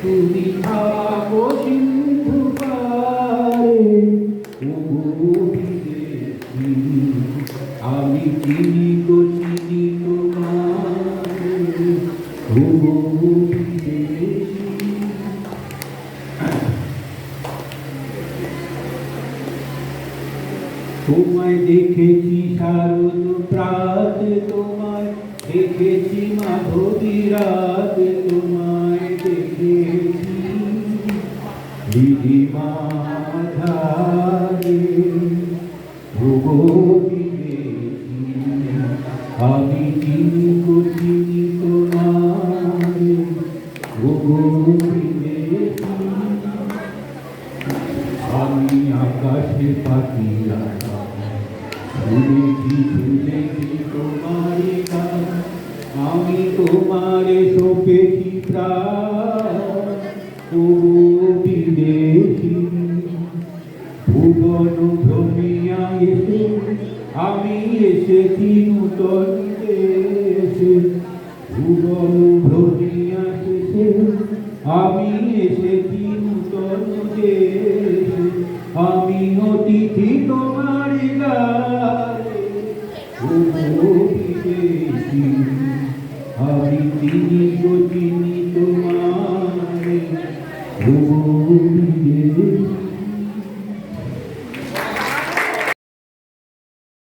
তুমি থাকো সিন্ধু পারে আমি চিনি গো তোমায় দেখেছি শারদ প্রাত তোমায়, দেখেছি মাধবী রাত তোমায়, দেখেছি দিদি মাধারে আমি চিনি গো চিনি তোমায়। ভুগো বিদেশি আমি আকাশে পাখি শুনেছি গান আমি তোমারে সপেছি বিদেশি ভুবন ভ্রমিয়া এসে আমি এসেছি নূতন দেশে। ভুবন ভ্রমিয়া এসে আমি এসেছি তিনি গতিনি তোমার